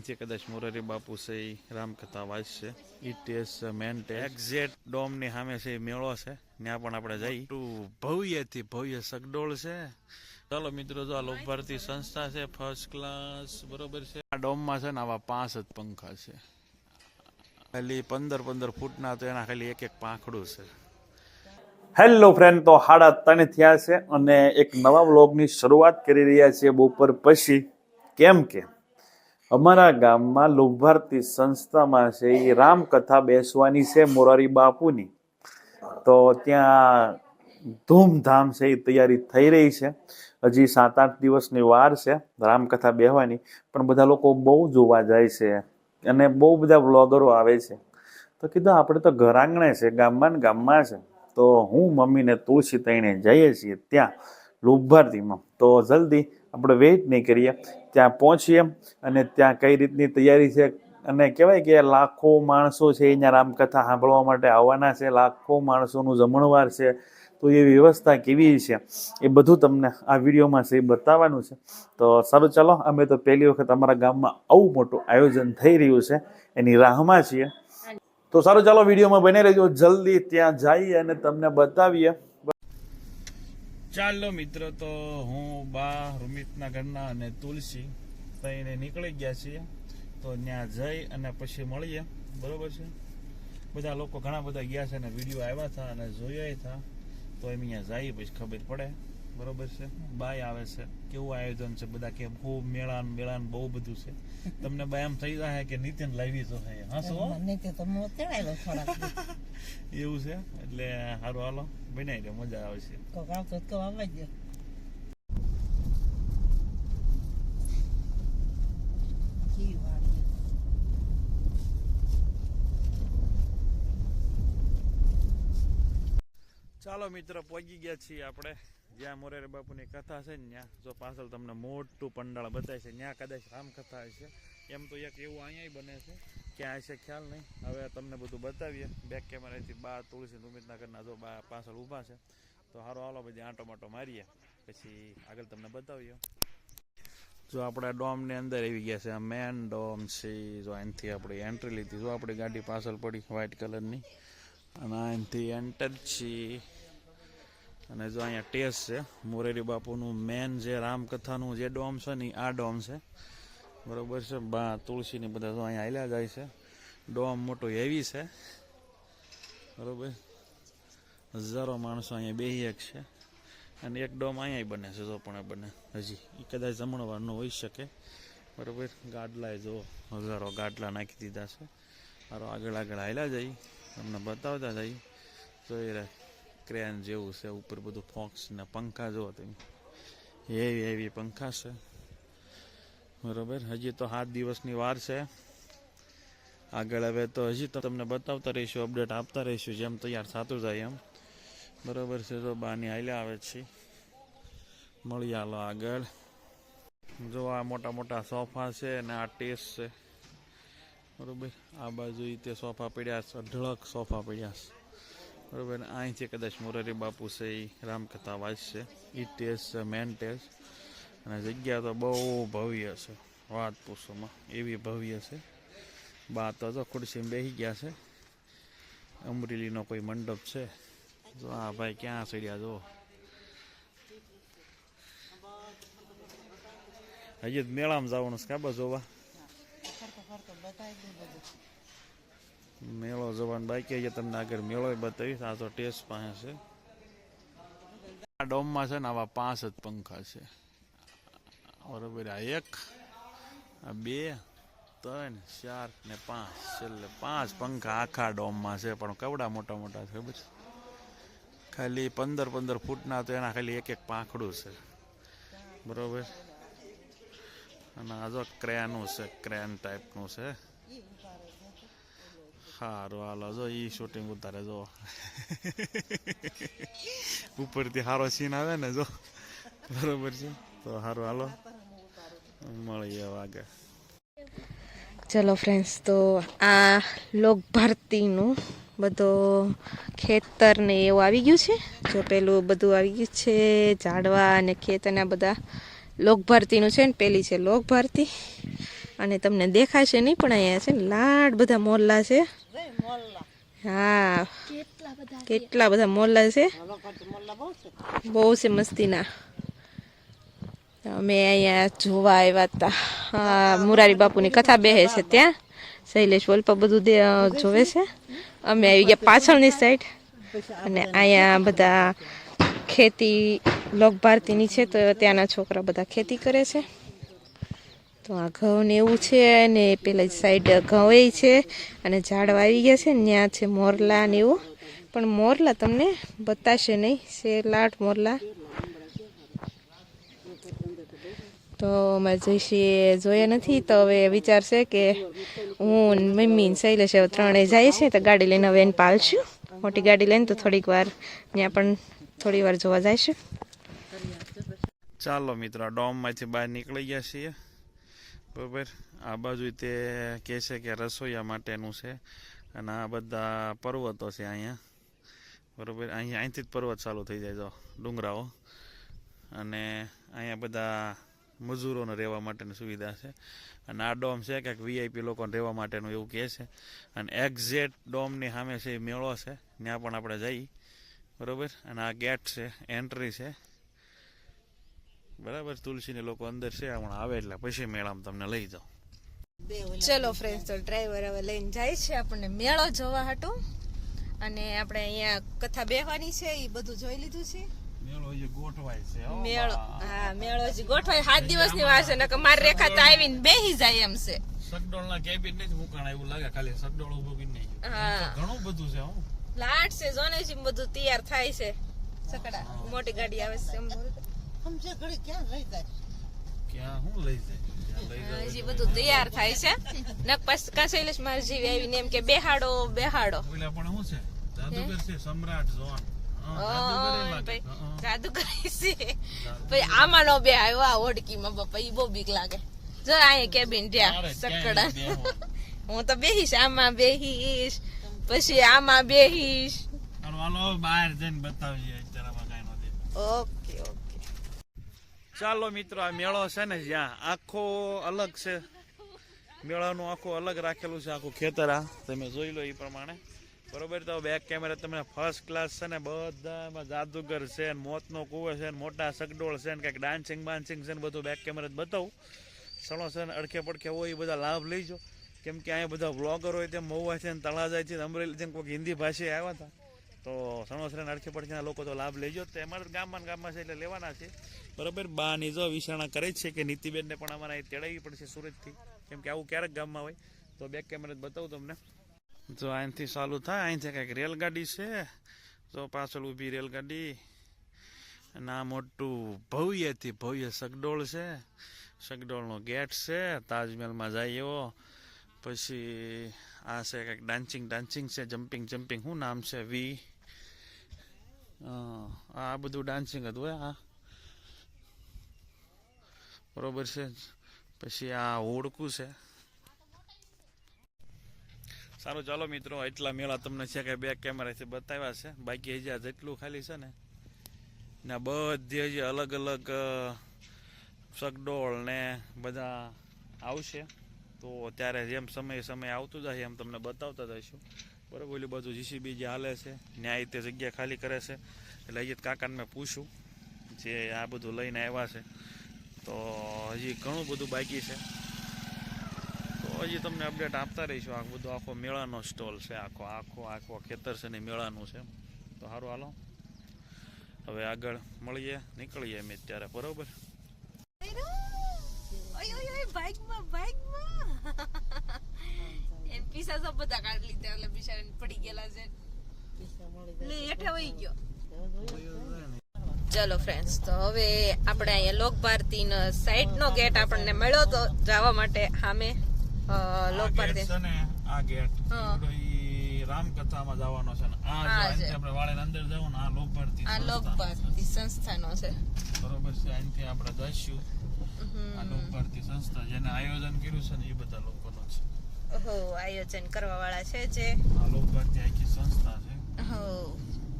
અહીંથી કદાચ મોરારી બાપુ છે એ રામકથા વાંચશે. ઇટ ઇઝ મેન એક્ઝેક્ટ ડોમની સામે છે એ મેળો છે. ત્યાં પણ આપણે જઈ ટુ ભવ્યથી ભવ્ય સગડોળ છે. ચાલો મિત્રો જો આ લોક ભારતી સંસ્થા છે ફર્સ્ટ ક્લાસ બરોબર છે. આ ડોમમાં છે ને આવા પાંચ જ પંખા છે. ખાલી પંદર પંદર ફૂટના તો એના ખાલી એક એક પાંખડું છે. હેલો ફ્રેન્ડ તો હાડા ત્રણ થયા છે અને એક નવા વ્લોગની શરૂઆત કરી રહ્યા છીએ બપોર પછી. કેમ કે? અમારા ગામમાં લુભારતી સંસ્થામાં છે એ રામકથા બેસવાની છે મોરારી બાપુની. તો ત્યાં ધૂમધામ છે એ તૈયારી થઈ રહી છે. હજી સાત આઠ દિવસની વાર છે રામકથા બેહવાની, પણ બધા લોકો બહુ જોવા જાય છે અને બહુ બધા વ્લોગરો આવે છે. તો કીધું આપણે તો ઘર આંગણે છે, ગામમાં ને ગામમાં છે. તો હું મમ્મીને તુલસી તઈને જઈએ છીએ ત્યાં લુભારતીમાં. તો જલ્દી આપણે વેઇટ નહીં કરીએ. ત્યાં પહોંચીએ અને ત્યાં કઈ રીતની તૈયારી છે? અને કહેવાય કે લાખો માણસો છે અહીંયા રામકથા સાંભળવા માટે આવવાના છે. લાખો માણસોનું જમણવાર છે. તો એ વ્યવસ્થા કેવી છે? એ બધું તમને આ વિડીયોમાં છે એ બતાવવાનું છે. તો સારું ચાલો, અમે તો પહેલી વખત અમારા ગામમાં આવું મોટું આયોજન થઈ રહ્યું છે. એની રાહમાં છીએ. તો સારું ચાલો, વિડીયોમાં બની રહેજો. જલ્દી ત્યાં જઈએ અને તમને બતાવીએ. ચાલો મિત્રો, તો હું બા રૂમિતના ઘરના અને તુલસી તઈને નીકળી ગયા છીએ. તો ત્યાં જઈ અને પછી મળીએ. બરોબર છે? બધા લોકો ઘણા બધા ગયા છે અને વીડિયો આવ્યા હતા અને જોયા હતા. તો એમ અહીંયા જઈએ પછી ખબર પડે. બરોબર છે? બાય આવે છે. કેવું આયોજન છે? બધા કે ખૂબ મેળાન મેળાન બહુ બધું છે. તમને બાય એમ થઈ જાય કે નીતિન લાવી તો હે. હસો નીતિન મને તો મોં તેડાયેલો થોડા એવું છે? એટલે સારું હાલો. બનાવી દે મજા આવે છે. કોક આવતો તો આવવા જ. ચાલો મિત્ર પહોંચી ગયા છીએ આપણે. જ્યાં મોરેરી બાપુની કથા છે ને ત્યાં, જો પાછળ તમને મોટું પંડાળ બતાવે છે, ત્યાં કદાચ રામકથા હશે એમ તો એક એવું અહીંયા બને છે, ક્યાં હશે ખ્યાલ નહીં. હવે તમને બધું બતાવીએ. બેક કેમેરાથી બા તુલસી ઉમિતનગરના જો બા પાછળ ઊભા છે, તો હારો હાલો બધી આંટો માટો મારીએ. પછી આગળ તમને બતાવીએ. જો આપણે ડોમની અંદર આવી ગયા છે, આ મેન ડોમ છે, જો અહીંથી આપણે એન્ટ્રી લીધી. જો આપણી ગાડી પાછળ પડી વ્હાઇટ કલરની અને અહીંથી એન્ટર છીએ. અને જો અહીંયા ટેસ્ટ છે મોરેરી બાપુનું મેન જે રામકથાનું જે ડોમ છે ને આ ડોમ છે. બરોબર છે? બા, તુલસીની બધા જો અહીંયા હાલ્યા જાય છે. ડોમ મોટો હેવી છે. બરોબર? હજારો માણસો અહીંયા બે એક છે. અને એક ડોમ અહીંયા બને છે, જો પણ બને. હજી એ કદાચ જમણવારનો હોઈ શકે. બરોબર? ગાડલાએ જો હજારો ગાડલા નાખી દીધા છે. મારો આગળ આગળ હાલ્યા જઈ તમને બતાવતા જઈ જોઈ રહ્યા ક્રેન જેવું છે, ઉપર બધું ફોક્સ ને પંખા જુઓ તમે. એવી એવી પંખા છે. બરોબર? હજી તો સાત દિવસની વાર છે. આગળ હવે તો હજી તો તમને બતાવતા રહીશું અપડેટ આપતા રહીશું, જેમ તૈયાર થતું જાય એમ. બરોબર છે, તો બાની હાલ્યા આવે છે. મળી હાલો આગળ. જો આ મોટા મોટા સોફા છે અને આ ટેસ્ટ છે. બરોબર? આ બાજુ તે સોફા પડ્યા છે, અઢળક સોફા પડ્યા છે. બરોબર અહીં છે કદાચ મોરારી બાપુ છે એ રામકથા વાંચશે. ઈ ટેસ છે મેન ટેસ. અને જગ્યા તો બહુ ભવ્ય છે, વાત પૂછોમાં. એવી ભવ્ય છે. બા તો જો ખુરશીમાં બેસી ગયા છે. અમરેલીનો કોઈ મંડપ છે. જો આ ભાઈ ક્યાં ચડ્યા જો હજી મેળામાં જવાનું છે કાબા જોવા ફરતો ફરતો બતાવી દઉં બધું. મેળો જવાનું બાકી છે તમને આગળ મેળો બતાવીશ. આ તો ટેસ્ટ પાસે છે. આ ડોમમાં છે ને આવા પાંચ જ પંખા છે. બરોબર આ એક, આ બે, ત્રણ, ચાર ને પાંચ. છેલ્લે પાંચ પંખા આખા ડોમમાં છે, પણ કેવડા મોટા મોટા છે ખબર ખાલી પંદર પંદર ફૂટના તો એના ખાલી એક એક પાંખડું છે. બરોબર? અને આ જો ક્રેનું છે, ક્રેન ટાઈપનું છે. સારું હાલો જો એ શૂટિંગ ઉતારે જો ઉપરથી સારો સીન આવે ને જો બરોબર છે તો હારો હાલો મળીએ આગળ ચલો ફ્રેન્ડ્સ તો આ લોક ભારતીનું બધો ખેતર ને એવું આવી ગયું છે જો પેલું બધું આવી ગયું છે ઝાડવા અને ખેતરના બધા લોક ભારતીનું છે ને પેલી છે લોક ભારતી અને તમને દેખાશે નહીં પણ અહીંયા છે ને લાડ બધા મોલ્લા છે. હા. કેટલા બધા મોલ્લા બહુ છે. બહુ છે મસ્તીના. અમે અહીંયા જોવા આવ્યા હતા. મુરારી બાપુની કથા બેહે છે ત્યાં. શૈલેષ વલ્પા બધું દે જોવે છે. અમે આવી ગયા પાછળની સાઈડ. અને અહીંયા બધા ખેતી લોક ભારતીની છે તો ત્યાંના છોકરા બધા ખેતી કરે છે. તો આ ઘઉં ને એવું છે અને પેલા સાઈડ ઘઉં છે અને ઝાડવા આવી ગયા છે ને ત્યાં છે મોરલા ને એવું. પણ મોરલા તમને બતાશે નહીં છે મોરલા. તો અમે જઈશીએ જોયા નથી તો હવે વિચારશે કે હું મમ્મી શૈલેષ હવે ત્રણેય જાય છે તો ગાડી લઈને હવે એને પાલશું. મોટી ગાડી લઈને તો થોડીક વાર ત્યાં પણ થોડી વાર જોવા જઈશું. ચાલો મિત્રો ડોમમાંથી બહાર નીકળી ગયા છીએ. બરાબર. આ બાજુ તે કહે છે કે રસોઈયા માટેનું છે. અને આ બધા પર્વતો છે અહીંયા. બરાબર? અહીંયા, અહીંથી જ પર્વત ચાલુ થઈ જાય જો, ડુંગરાઓ. અને અહીંયા બધા મજૂરોને રહેવા માટેની સુવિધા છે. અને આ ડોમ છે કે વીઆઈપી લોકોને રહેવા માટેનું એવું કહે છે. અને એક્ઝેક્ટ ડોમની સામે છે એ મેળો છે. ત્યાં પણ આપણે જઈ. બરાબર? અને આ ગેટ છે, એન્ટ્રી છે. બરાબર? તુલસીને લોકો અંદર છે હમણાં આવે એટલે પછી મેળામાં તમને લઈ જાઉં. ચલો ફ્રેન્ડ્સ તો ડ્રાઈવર હવે લઈને જાય છે આપણને મેળો જોવા હાટું. અને આપણે અહીંયા કથા બેહવાની છે એ બધું જોઈ લીધું છે. મેળો એ ગોઠવાય છે મેળો હા મેળો હજી ગોઠવાય. સાત દિવસની વાર છે નકર મારી રેખા તો આવીને બેહી જાય એમ છે. સગડોળના કેબિન નથી મુકાણા એવું લાગે ખાલી સગડોળ ઊભો બી નહીં હા. ઘણું બધું છે હું. લાટ છે જોને છે બધું તૈયાર થાય છે. સકડા મોટી ગાડી આવે છે એમ સમજે ઘડી ક્યાં લઈ જાય? ક્યાં હું લઈ જાય? હજી બધું તૈયાર થાય છે. નકપાસ પછી કાં શૈલેષ મારી જેવી આવીને એમ કે બેહાડો બેહાડો. ઓલા પણ શું છે? જાદુગર છે સમ્રાટ ઝોન હા, જાદુગર છે. આમાં નો બે આવ્યો આ ઓડકીમાં બાપા ઈ બહુ બીક લાગે. જો અહીંયા કેબિન ત્યાં સકડા. હું તો બેહીશ આમાં બેહીશ પછી આમાં બેહીશ. હાલો બહાર જઈને ઓકે ઓકે ચાલો મિત્રો, આ મેળો છે ને જ્યાં આખો અલગ છે. મેળાનું આખું અલગ રાખેલું છે, આખું ખેતર આ. તમે જોઈ લો એ પ્રમાણે. બરોબર, તો બેક કેમેરા તમને ફર્સ્ટ ક્લાસ છે ને, બધામાં જાદુગર છે ને, મોતનો કુવો છે ને, મોટા સગડોળ છે ને, કંઈક ડાન્સિંગ બાન્સિંગ છે ને, બધું બેક કેમેરા બતાવું. સણો છે ને, અડખે પડખે હોય એ બધા લાભ લઈજો કેમ કે અહીંયા બધા વ્લોગર હોય તેમ, મહુવા છે ને, તળાજા છે અમરેલી છે કોઈક હિન્દી ભાષાએ આવ્યા હતા. તો સણોસરા ને અડખે પડખેના લોકો તો લાભ લેજો. તો અમારા ગામમાં ગામમાં છે એટલે લેવાના છે. બરાબર બા ની જો વિચારણા કરે છે કે નીતિબેનને પણ અમારે અહીં તેડાવવી પડશે સુરતથી. કેમ કે આવું ક્યારેક ગામમાં હોય. તો બેક કેમેરા બતાવું તમને. જો અહીંથી ચાલુ થાય, અહીંથી કંઈક રેલગાડી છે. જો પાછળ ઊભી રેલગાડી. આ મોટું ભવ્યથી ભવ્ય સગડોળ છે. સગડોળનો ગેટ છે. તાજમહેલમાં જાય એવો. પછી આ છે કંઈક ડાન્સિંગ ડાન્સિંગ છે. જમ્પિંગ જમ્પિંગ શું નામ છે? વી આ બધું ડાન્સિંગ હતું આ. બરોબર છે. પછી આ હોડકું છે. સારું, ચાલો મિત્રો એટલા મેળા તમને છે કે બે કેમેરાથી બતાવ્યા છે. બાકી હજી આ જેટલું ખાલી છે ને ને બધી હજી અલગ અલગ સગડોળ ને બધા આવશે. તો ત્યારે જેમ સમય સમય આવતું જાય એમ તમને બતાવતા જઈશું. બરાબર, ઓલી બાજુ જીસીબી જે હાલે છે, ન્યાય તે જગ્યા ખાલી કરે છે. એટલે અહીંયા કાકાને મેં પૂછ્યું જે આ બધું લઈને આવ્યા છે. તો હજી ઘણું બધું બાકી છે. તો હજી તમને અપડેટ આપતા રહીશું. આ બધું આખો મેળાનો સ્ટોલ છે, આખો આખો આખો ખેતર છે ને મેળાનું છે. તો સારું હાલો. હવે આગળ મળીએ, નીકળીએ અમે ત્યારે, બરોબર? બાઇકમાં બાઇકમાં. એમ પીસા સબ બધા કાઢી લીધા એટલે બિચારા પડી ગયેલા છે. પૈસા મળી લે હેઠે વહી ગયો. ચલો ફ્રેન્ડ્સ તો હવે આપણે અહીંયા લોક ભારતીનો સાઈડ નો ગેટ આપણને મળ્યો તો જવા માટે સામે લોક આ ગેટ ભારતી ને આ ગેટ રામકથામાં જવાનો છે ને આ જો છે. આપણે વાળીને અંદર જવું આ લોક ભારતી આ લોક. ભારતી સંસ્થાનો છે. બરોબર છે અહીંથી આપણે જઈશું. હમ. આ લોક ભારતી સંસ્થા જેને આયોજન કર્યું છે ને એ બધા લોકોનો ઓહો આયોજન કરવા વાળા છે જે. આ લોક આખી સંસ્થા છે. હો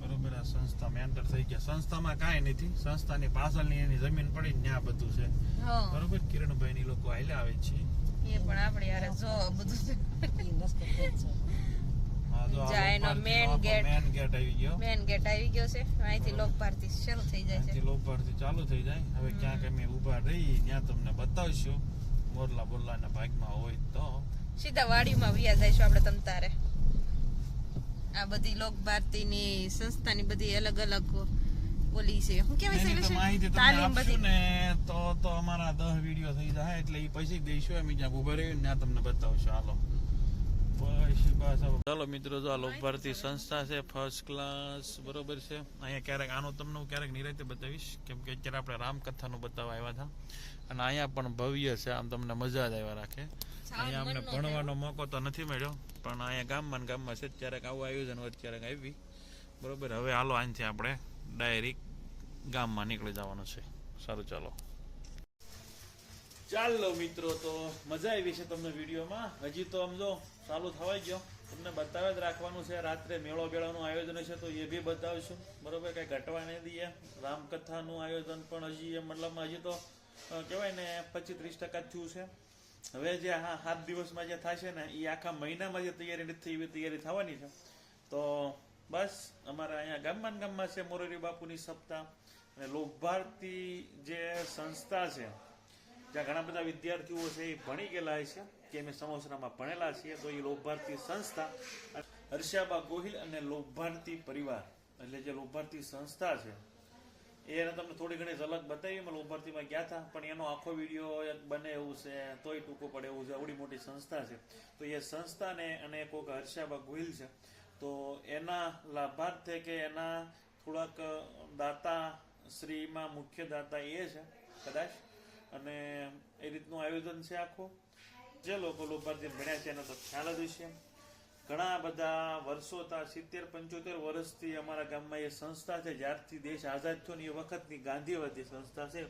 બરોબર આ સંસ્થા મેન્ટર થઈ ગયા. સંસ્થામાં કાંઈ નથી. સંસ્થાની પાછળની એની જમીન પડી ને ત્યાં બધું છે. બરોબર કિરણભાઈ ની લોકો હાલ્યા આવે છે. એ પણ આપણે યાર જો બધું છે. હા, આવી ગયો. મેન ગેટ આવી ગયો અહીંથી લોક ભારતી શરૂ થઈ જાય છે. લોકભારતી ચાલુ થઈ જાય. હવે ક્યાંક અમે ઊભા રહી ત્યાં તમને બતાવશું. મોરલા બોરલાના ભાગમાં હોય તો. સીધા વાડીમાં વ્યા જઈશું આપણે તમતારે. આ બધી લોક ભારતીની સંસ્થાની બધી અલગ અલગ બોલી છે. હું કહેવાય છે માહિતી તાલીમ બધી. ને તો તો અમારા 10 વિડિયો થઈ જાય એટલે એ પછી દઈશું અમે જ્યાં રહીને ત્યાં તમને બતાવશું. હાલો. ચાલો મિત્રો જો આ લોકભારતી સંસ્થા છે ફર્સ્ટ ક્લાસ બરોબર છે. અહીંયા ક્યારેક આનું તમને હું ક્યારેક નિરાતે બતાવીશ કેમ કે અત્યારે આપણે રામકથાનું બતાવવા આવ્યા હતા. અને અહીંયા પણ ભવ્ય છે આમ તમને મજા જ આવ્યા રાખે. અહીંયા અમને ભણવાનો મોકો તો નથી મળ્યો પણ અહીંયા ગામમાં ગામમાં છે ક્યારેક આવું આયોજન હોય ક્યારેક આવી. બરોબર હવે હાલો અહીંથી આપણે ડાયરેક્ટ ગામમાં નીકળી જવાનું છે. સારું ચાલો. ચાલો મિત્રો તો મજા આવી છે તમને વિડીયોમાં? હજી તો આમ જો ચાલુ થવાઈ ગયો. તમને બતાવે જ રાખવાનું છે, રાત્રે મેળો બેળાનું આયોજન છે, તો એ બી બતાવીશું. બરોબર, કઈ ઘટવા નહીં દઈએ. રામકથાનું આયોજન પણ હજી એમ મતલબમાં હજી તો કહેવાય ને પચીસ ત્રીસ ટકા થયું છે. હવે જે હા સાત દિવસમાં જે થશે ને એ આખા મહિનામાં જે તૈયારી નથી એવી તૈયારી થવાની છે. તો બસ, અમારા અહીંયા ગામમાં ગામમાં છે મોરારી બાપુની સપ્તાહ. અને લોકભારતી જે સંસ્થા છે, જ્યાં ઘણા બધા વિદ્યાર્થીઓ છે, એ ભણી ગયેલા છે. કે અમે સમોસરામાં ભણેલા છીએ, તો એ લોભાર્થી સંસ્થા હર્ષાબા ગોહિલ અને લોભાર્થી પરિવાર. એટલે જે લોભાર્થી સંસ્થા છે એને તમને થોડી ઘણી ઝલક બતાવી, અમે લોકભારતીમાં ગયા હતા, પણ એનો આખો વીડિયો એક બને એવું છે, તોય ટૂંકો પડે એવું છે, આવડી મોટી સંસ્થા છે. તો એ સંસ્થાને અને કોઈક હર્ષાબા ગોહિલ છે, તો એના લાભાર્થે કે એના થોડાક દાતા શ્રીમાં મુખ્ય દાતા એ છે, કદાચ. અને એ રીતનું આયોજન છે આખું. જે લોકો લોભાર્થી ભણ્યા છે એનો તો ખ્યાલ જ હશે ઘણા બધા વર્ષો હતા સિત્તેર, પંચોતેર વર્ષથી અમારા ગામમાં એ સંસ્થા છે, જ્યારથી દેશ આઝાદ થયો ને એ વખતની ગાંધીવાદી સંસ્થા છે.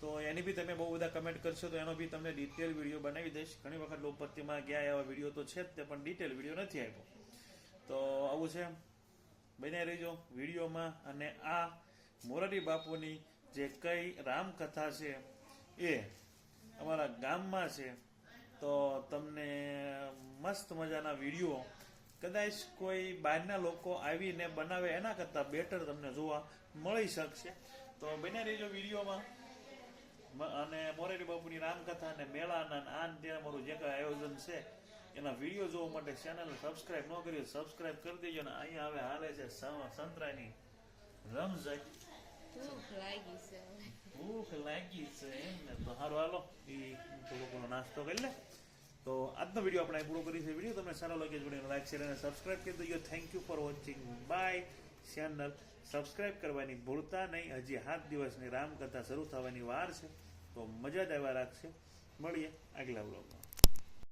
તો એની બી તમે બહુ બધા કમેન્ટ કરશો તો એનો બી તમને ડિટેલ વીડિયો બનાવી દઈશ. ઘણી વખત લોપત્તિમાં ગયા એવા વીડિયો તો છે જ તે, પણ ડિટેલ વીડિયો નથી આપ્યો. તો આવું છે. બને રહીજો વિડીયોમાં અને આ મોરારી બાપુની જે કઈ રામકથા છે એ અમારા ગામમાં છે. તો તમને મસ્ત મજાના વીડિયો. કદાચ કોઈ બહારના લોકો આવીને બનાવે એના કરતાં બેટર તમને જોવા મળી શકશે. તો બને રહેજો વિડીયોમાં. અને મોરેરી બાપુની રામકથા અને મેળાના અને આ ને તે અમારું જે કાંઈ આયોજન છે, એના વીડિયો જોવા માટે ચેનલ સબસ્ક્રાઈબ ન કરી સબસ્ક્રાઈબ કરી દેજો ને અહીંયા હવે હાલે છે સ- સંતરાની રમઝટ. ભૂખ તો સારું હાલો એ થોડો નાસ્તો કરી લે તો આજનો વીડિયો આપણે પૂરો કરી છે વીડિયો તમને સારો લાગે વીડિયો લાઈક શેર અને સબસ્ક્રાઇબ કરી દેજો thank you for watching bye channel subscribe કરવાની ભૂલતા નહીં હજી સાત દિવસની રામકથા શરૂ થવાની વાર છે તો મજા જ આવ્યા રાખશે મળીએ આગલા બ્લોગમાં